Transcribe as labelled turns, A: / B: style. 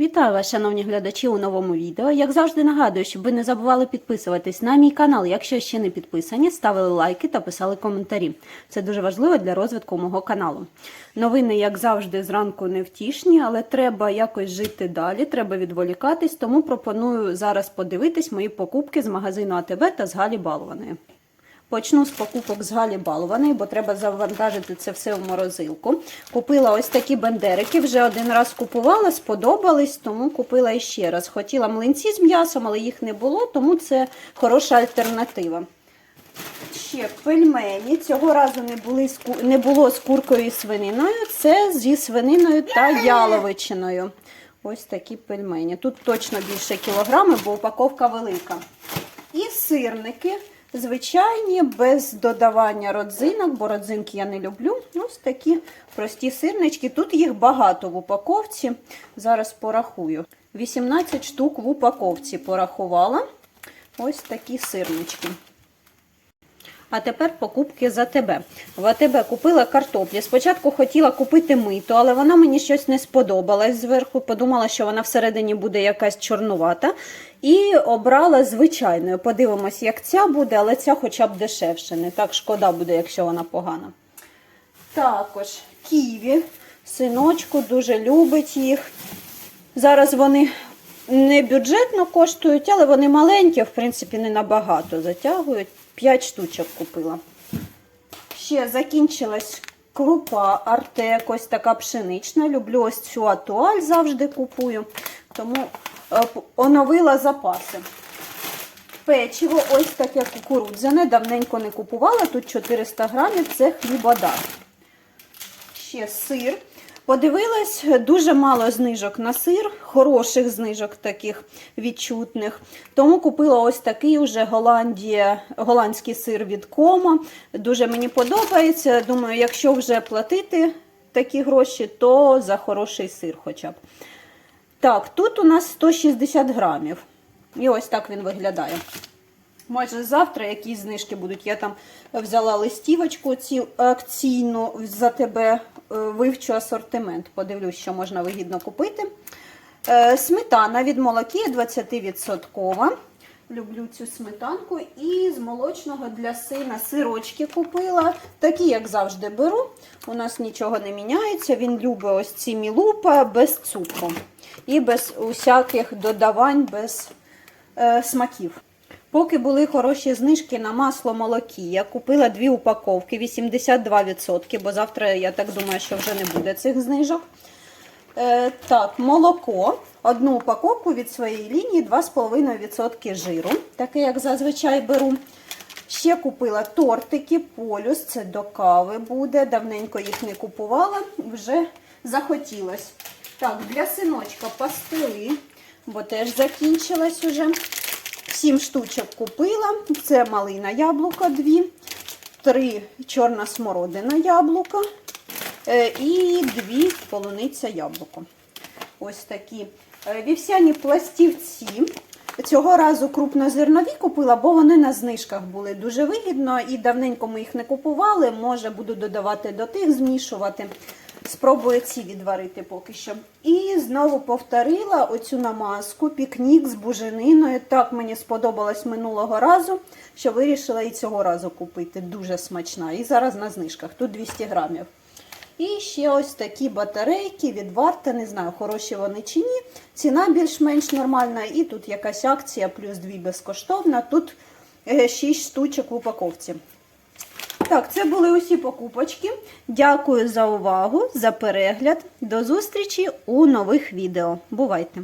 A: Вітаю вас, шановні глядачі, у новому відео. Як завжди нагадую, щоб ви не забували підписуватись на мій канал, якщо ще не підписані, ставили лайки та писали коментарі. Це дуже важливо для розвитку мого каналу. Новини, як завжди, зранку невтішні, але треба якось жити далі, треба відволікатись, тому пропоную зараз подивитись мої покупки з магазину АТБ та з Галі Балованої. Почну з покупок з Галі Балованої, бо треба завантажити це все в морозилку. Купила ось такі бендерики, вже один раз купувала, сподобались, тому купила іще раз. Хотіла млинці з м'ясом, але їх не було, тому це хороша альтернатива. Ще пельмені. Цього разу не, були, не було з куркою і свининою, це зі свининою та яловичиною. Ось такі пельмені. Тут точно більше кілограми, бо упаковка велика. І сирники. Звичайні, без додавання родзинок, бо родзинки я не люблю. Ось такі прості сирнички. Тут їх багато в упаковці. Зараз порахую. 18 штук в упаковці порахувала. Ось такі сирнички. А тепер покупки за тебе. В АТБ купила картоплі. Спочатку хотіла купити мито, але вона мені щось не сподобалась зверху. Подумала, що вона всередині буде якась чорнувата. І обрала звичайною. Подивимось, як ця буде, але ця хоча б дешевше. Не так шкода буде, якщо вона погана. Також ківі. Синочку дуже любить їх. Зараз вони не бюджетно коштують, але вони маленькі, в принципі, не набагато затягують. 5 штучок купила. Ще закінчилась крупа Артек, ось така пшенична. Люблю ось цю атуаль завжди купую, тому е, оновила запаси. Печиво ось таке кукурудзяне, давненько не купувала, тут 400 грамів, це хлібодар. Ще сир. Подивилась, дуже мало знижок на сир, хороших знижок таких відчутних. Тому купила ось такий уже Голландія, голландський сир від Кома. Дуже мені подобається. Думаю, якщо вже платити такі гроші, то за хороший сир хоча б. Так, тут у нас 160 грамів. І ось так він виглядає. Може, завтра якісь знижки будуть. Я там взяла листівочку ці акційну за тебе е, вивчу асортимент. Подивлюсь, що можна вигідно купити. Е, Сметана від молокія 20%. Люблю цю сметанку. І з молочного для сина сирочки купила. Такі, як завжди, беру. У нас нічого не міняється. Він любить ось ці мілупа без цукру. І без усяких додавань, без е, смаків. Поки були хороші знижки на масло молокі, я купила дві упаковки 82%, бо завтра, я так думаю, що вже не буде цих знижок. Е, так, молоко. Одну упаковку від своєї лінії 2,5% жиру, таке, як зазвичай беру. Ще купила тортики, полюс, це до кави буде. Давненько їх не купувала, вже захотілось. Так, для синочка пастили, бо теж закінчилась уже. Сім штучок купила. Це малина яблука дві, три чорна смородина яблука е, і дві полуниця яблуко. Ось такі Е, вівсяні пластівці. Цього разу крупнозернові купила, бо вони на знижках були дуже вигідно і давненько ми їх не купували. Може, буду додавати до тих, змішувати. Спробую ці відварити поки що. І знову повторила оцю намазку, пікнік з бужениною. Так мені сподобалось минулого разу, що вирішила і цього разу купити. Дуже смачна. І зараз на знижках. Тут 200 грамів. І ще ось такі батарейки від варта, не знаю, хороші вони чи ні. Ціна більш-менш нормальна. І тут якась акція, плюс дві безкоштовна. Тут 6 штучок в упаковці. Так, це були усі покупочки. Дякую за увагу, за перегляд. До зустрічі у нових відео. Бувайте!